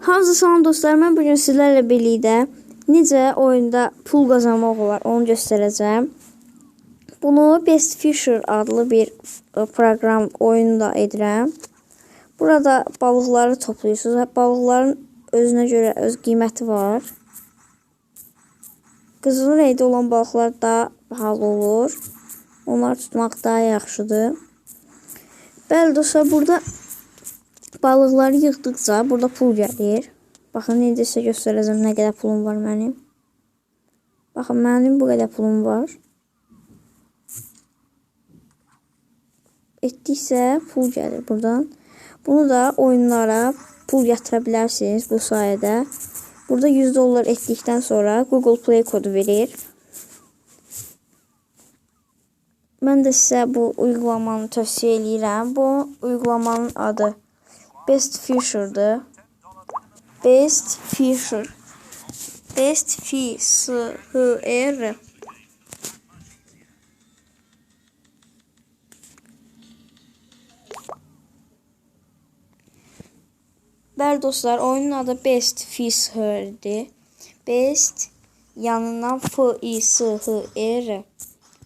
Hamza salam dostlar, mən bugün sizlərlə birlikdə necə oyunda pul qazanmaq olar onu göstərəcəm. Bunu Best Fisher adlı bir e, proqram oyunda edirəm. Burada balıqları toplayırsınız balıqların özünə görə öz qiyməti var. Qızıl rəngdə olan balıqlar daha bahalı olur. Onları tutmaq daha yaxşıdır. Bəli dostlar, burada balıqları yığdıqca burada pul gəlir. Baxın, necə sizə göstərəcəm nə qədər pulum var mənim. Baxın, mənim bu qədər pulum var. Etdiksə pul gəlir buradan. Bunu da oyunlara pul yatıra bilərsiniz bu sayədə. Burada 100 dollar etdikdən sonra Google Play kodu verir. Mən də sizə bu uygulamanı tövsiyə eləyirəm. Bu uygulamanın adı Best Fisher'dır. Best Fisher. Best Fisher. Bəli dostlar, oyunun adı Best Fisher'dir. Best yanından F I S H E.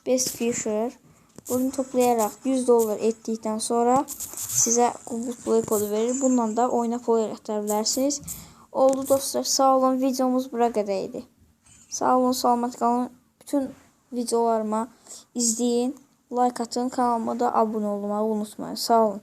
Best Fisher. Bunu toplayaraq 100 dollar etdikdən sonra sizə Google Play kodu verir. Bununla da oyuna pul yatıra bilərsiniz. Oldu dostlar, sağ olun. Videomuz bura qədər idi. Sağ olun, salamat qalın. Bütün videolarıma izləyin, like atın, kanalıma da abunə olmağı unutmayın. Sağ olun.